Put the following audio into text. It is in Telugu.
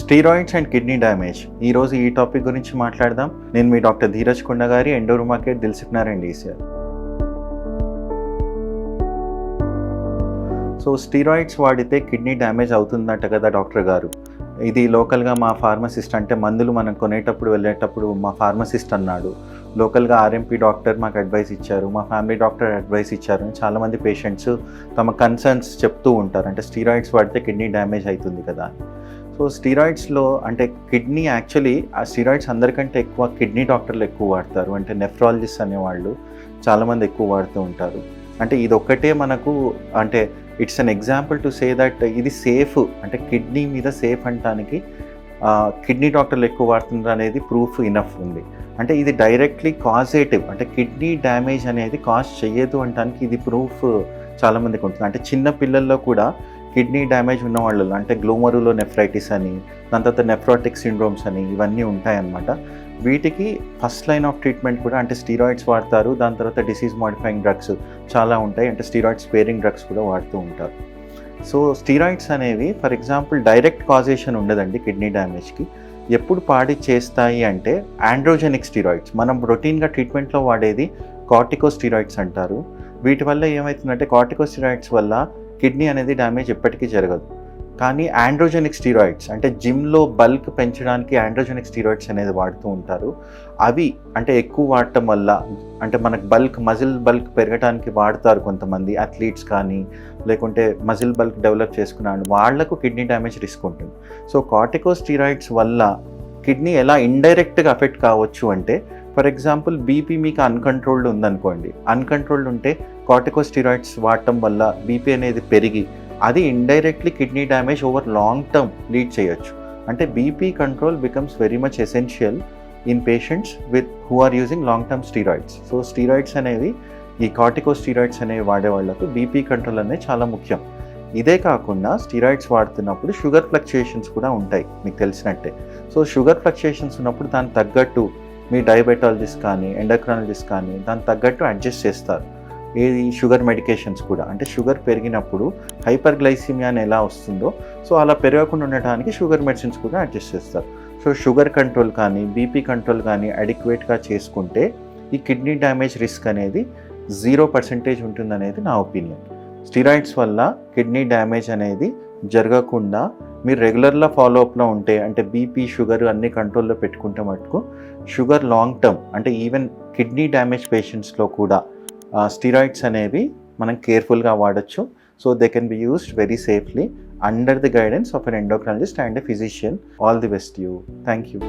Steroids and kidney damage. ఈ రోజు ఈ టాపిక్ గురించి మాట్లాడదాం. నేను మీ డాక్టర్ ధీరజ్ కొండ గారి ఎండోరు మార్కెట్ దిల్సుఖ్ నారాయణ ఈసీఆర్ సో స్టీరాయిడ్స్ వాడితే కిడ్నీ డ్యామేజ్ అవుతుందట కదా డాక్టర్ గారు. ఇది లోకల్గా మా ఫార్మసిస్ట్ అంటే మందులు మనం కొనేటప్పుడు వెళ్ళేటప్పుడు మా ఫార్మసిస్ట్ అన్నాడు. లోకల్గా ఆర్ఎంపీ డాక్టర్ మాకు అడ్వైస్ ఇచ్చారు. మా ఫ్యామిలీ డాక్టర్ అడ్వైస్ ఇచ్చారు అని చాలామంది పేషెంట్స్ తమ కన్సర్న్స్ చెప్తూ ఉంటారు. అంటే స్టీరాయిడ్స్ వాడితే కిడ్నీ డ్యామేజ్ అవుతుంది కదా సో స్టీరాయిడ్స్లో అంటే కిడ్నీ యాక్చువల్లీ ఆ స్టీరాయిడ్స్ అందరికంటే ఎక్కువ కిడ్నీ డాక్టర్లు ఎక్కువ వాడతారు. అంటే నెఫ్రాలజిస్ట్ అనేవాళ్ళు చాలామంది ఎక్కువ వాడుతూ ఉంటారు. అంటే ఇది ఒక్కటే మనకు అంటే it's an example to say that ఇది సేఫ్ అంటే కిడ్నీ మీద సేఫ్ అంటానికి కిడ్నీ డాక్టర్లు ఎక్కువ వాడుతున్నారు అనేది ప్రూఫ్ ఇనఫ్ ఉంది. అంటే ఇది డైరెక్ట్లీ కాజేటివ్ అంటే కిడ్నీ డ్యామేజ్ అనేది కాజ్ చేయదు అంటానికి ఇది ప్రూఫ్ చాలామందికి ఉంటుంది. అంటే చిన్న పిల్లల్లో కూడా కిడ్నీ డ్యామేజ్ ఉన్న వాళ్ళలో అంటే గ్లోమరులో నెఫ్రైటిస్ అని దాని తర్వాత నెఫ్రాటిక్ సిండ్రోమ్స్ అని ఇవన్నీ ఉంటాయన్నమాట. వీటికి ఫస్ట్ లైన్ ఆఫ్ ట్రీట్మెంట్ కూడా అంటే స్టీరాయిడ్స్ వాడతారు దాని తర్వాత డిసీజ్ మాడిఫైయింగ్ డ్రగ్స్ చాలా ఉంటాయి అంటే స్టీరాయిడ్స్ స్పేరింగ్ డ్రగ్స్ కూడా వాడుతూ ఉంటారు. సో స్టీరాయిడ్స్ అనేవి ఫర్ ఎగ్జాంపుల్ డైరెక్ట్ కాజేషన్ ఉండదండి కిడ్నీ డ్యామేజ్కి. ఎప్పుడు పాడి చేస్తాయి అంటే ఆండ్రోజెనిక్ స్టీరాయిడ్స్. మనం రొటీన్గా ట్రీట్మెంట్లో వాడేది కార్టికో స్టీరాయిడ్స్ అంటారు. వీటి వల్ల ఏమవుతుందంటే కార్టికో స్టీరాయిడ్స్ వల్ల కిడ్నీ అనేది డ్యామేజ్ ఎప్పటికీ జరగదు. కానీ ఆండ్రోజెనిక్ స్టీరాయిడ్స్ అంటే జిమ్లో బల్క్ పెంచడానికి ఆండ్రోజెనిక్ స్టీరాయిడ్స్ అనేది వాడుతూ ఉంటారు. అవి అంటే ఎక్కువ వాడటం వల్ల అంటే మనకు బల్క్ మజిల్ బల్క్ పెరగడానికి వాడతారు కొంతమంది అథ్లీట్స్ కానీ లేకుంటే మజిల్ బల్క్ డెవలప్ చేసుకున్నాను వాళ్ళకు కిడ్నీ డ్యామేజ్ రిస్క్ ఉంటుంది. సో కార్టికో స్టీరాయిడ్స్ వల్ల కిడ్నీ ఎలా ఇండైరెక్ట్గా అఫెక్ట్ కావచ్చు అంటే ఫర్ ఎగ్జాంపుల్ బీపీ మీకు అన్కంట్రోల్డ్ ఉందనుకోండి. అన్కంట్రోల్డ్ ఉంటే కార్టికోస్టిరాయిడ్స్ వాడటం వల్ల బీపీ అనేది పెరిగి అది indirectly kidney damage over long term lead చేయొచ్చు. అంటే BP control becomes very much essential in patients with who are using long term steroids. So steroids అనేవి ఈ కార్టికో స్టీరాయిడ్స్ అనేవి వాడే వాళ్ళకు బీపీ కంట్రోల్ అనేది చాలా ముఖ్యం. ఇదే కాకుండా స్టీరాయిడ్స్ వాడుతున్నప్పుడు షుగర్ ఫ్లక్చుయేషన్స్ కూడా ఉంటాయి మీకు తెలిసినట్టే. సో షుగర్ ఫ్లక్చుయేషన్స్ ఉన్నప్పుడు దానికి తగ్గట్టు మీ డయాబెటాలజిస్ట్ కానీ ఎండక్రాలజిస్ట్ కానీ దానికి తగ్గట్టు అడ్జస్ట్ చేస్తారు. ఏది షుగర్ మెడికేషన్స్ కూడా. అంటే షుగర్ పెరిగినప్పుడు హైపర్ గ్లైసిమియా అని ఎలా వస్తుందో సో అలా పెరగకుండా ఉండటానికి షుగర్ మెడిసిన్స్ కూడా అడ్జస్ట్ చేస్తారు. సో షుగర్ కంట్రోల్ కానీ బీపీ కంట్రోల్ కానీ అడిక్వేట్గా చేసుకుంటే ఈ కిడ్నీ డ్యామేజ్ రిస్క్ అనేది జీరో పర్సెంటేజ్ ఉంటుందనేది నా ఒపీనియన్ స్టీరాయిడ్స్ వల్ల కిడ్నీ డ్యామేజ్ అనేది జరగకుండా మీరు రెగ్యులర్గా ఫాలోఅప్లో ఉంటే అంటే బీపీ షుగర్ అన్ని కంట్రోల్లో పెట్టుకుంటే మటుకు షుగర్ లాంగ్ టర్మ్ అంటే ఈవెన్ కిడ్నీ డ్యామేజ్ పేషెంట్స్లో కూడా స్టీరాయిడ్స్ అనేవి మనం కేర్ఫుల్గా వాడచ్చు. So they can be used very safely under the guidance of an endocrinologist and a physician. All the best you. Thank you.